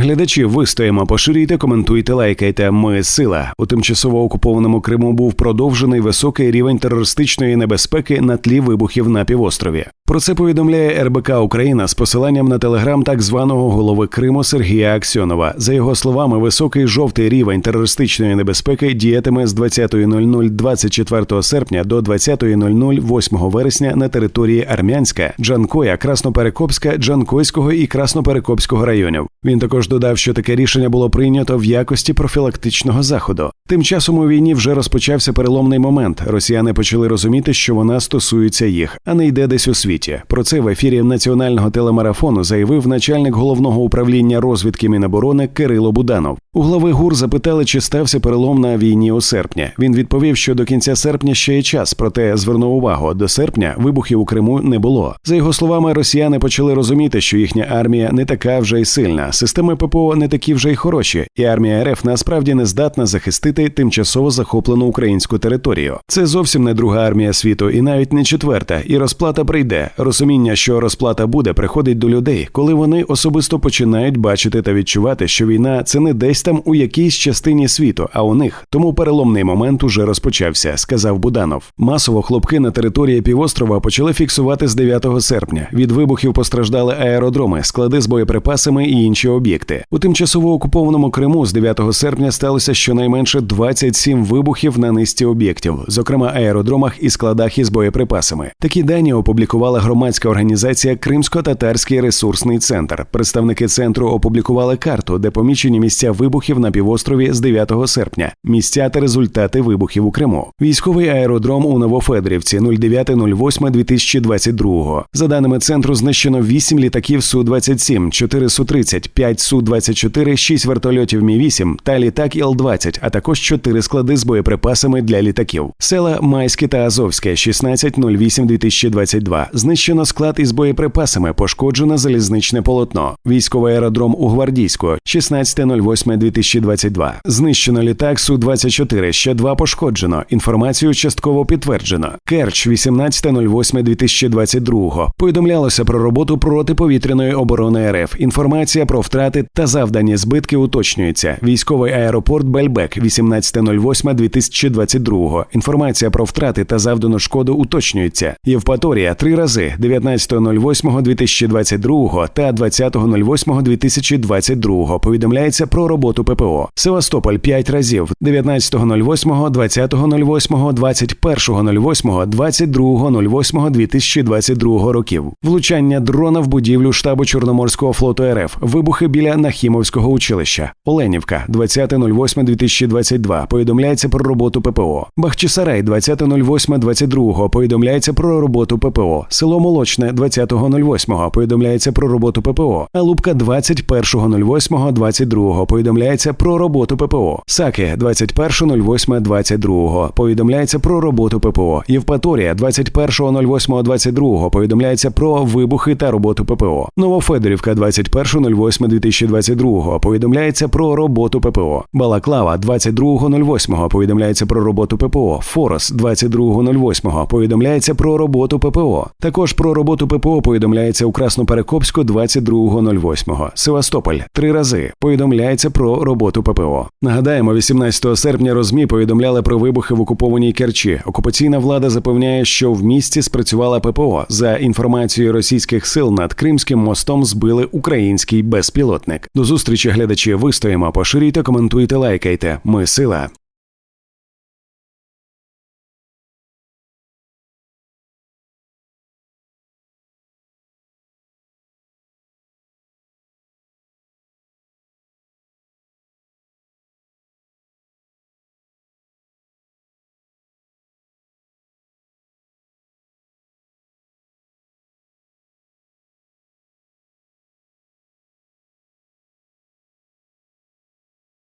Глядачі, вистоїмо, поширюйте, коментуйте, лайкайте. Ми сила. У тимчасово окупованому Криму був продовжений високий рівень терористичної небезпеки на тлі вибухів на півострові. Про це повідомляє РБК Україна з посиланням на телеграм так званого голови Криму Сергія Аксьонова. За його словами, високий жовтий рівень терористичної небезпеки діятиме з 20.00 24 серпня до 20.00 8 вересня на території Армянська, Джанкоя, Красноперекопська, Джанкойського і Красноперекопського районів. Він також додав, що таке рішення було прийнято в якості профілактичного заходу. Тим часом у війні вже розпочався переломний момент. Росіяни почали розуміти, що вона стосується їх, а не йде десь у світі. Про це в ефірі національного телемарафону заявив начальник головного управління розвідки Міноборони Кирило Буданов. У глави ГУР запитали, чи стався перелом на війні у серпні. Він відповів, що до кінця серпня ще є час, проте звернув увагу, до серпня вибухів у Криму не було. За його словами, росіяни почали розуміти, що їхня армія не така вже й сильна, системи ППО не такі вже й хороші, і армія РФ насправді не здатна захистити тимчасово захоплену українську територію. Це зовсім не друга армія світу, і навіть не четверта. І розплата прийде. Розуміння, що розплата буде, приходить до людей, коли вони особисто починають бачити та відчувати, що війна це не десь там у якійсь частині світу, а у них. Тому переломний момент уже розпочався, сказав Буданов. Масово хлопки на території півострова почали фіксувати з 9 серпня. Від вибухів постраждали аеродроми, склади з боєприпасами і інші об'єкти. У тимчасово окупованому Криму з 9 серпня сталося щонайменше 27 вибухів на низці об'єктів, зокрема аеродромах і складах із боєприпасами. Такі дані опублікувала громадська організація Кримсько-Татарський ресурсний центр. Представники центру опублікували карту, де помічені місця вибухів на півострові з 9 серпня, місця та результати вибухів у Криму. Військовий аеродром у Новофедорівці 09.08.2022. За даними центру, знищено 8 літаків Су-27, 4 Су-30, 5 Су-24, 6 вертольотів Мі-8 та літак Іл-20, а також 4 склади з боєприпасами для літаків. Села Майське та Азовське 16.08.2022. Знищено склад із боєприпасами, пошкоджено залізничне полотно. Військовий аеродром у Гвардійську 16.08.2022. Знищено літак Су-24, ще два пошкоджено. Інформацію частково підтверджено. Керч 18.08.2022. Повідомлялося про роботу протиповітряної оборони РФ. Інформація про втрати та завдані збитки уточнюється. Військовий аеропорт Бельбек 18.08.2022. Інформація про втрати та завдану шкоду уточнюється. Євпаторія три рази 19.08.2022 та 20.08.2022. Повідомляється про роботу ППО. Севастополь 5 разів 19.08, 20.08, 21.08, 22.08 2022 років. Влучання дрона в будівлю штабу Чорноморського флоту РФ. Вибухи біля Нахімовського училища. Оленівка 20.08.2022. Повідомляється про роботу ППО. Бахчисарай 20.08.22. Повідомляється про роботу ППО. Село Молочне 20.08. Повідомляється про роботу ППО. Алубка 21.08.22. Повідомляється про роботу ППО. Саки 21.08.22. Повідомляється про роботу ППО. Євпаторія 21.08.22. Повідомляється про вибухи та роботу ППО. Новофедорівка 21.08.2022. Повідомляється про роботу ППО. Балаклава 22.08. Повідомляється про роботу ППО. Форос 22.08. Повідомляється про роботу ППО. Також про роботу ППО повідомляється у Красноперекопську 22.08. Севастополь три рази повідомляється про роботу ППО. Нагадаємо, 18 серпня розмі повідомляли про вибухи в окупованій Керчі. Окупаційна влада запевняє, що в місті спрацювала ППО. За інформацією російських сил над Кримським мостом збили український безпілотник. До зустрічі глядачі вистоїмо, поширюйте, коментуйте, лайкайте. Ми сила.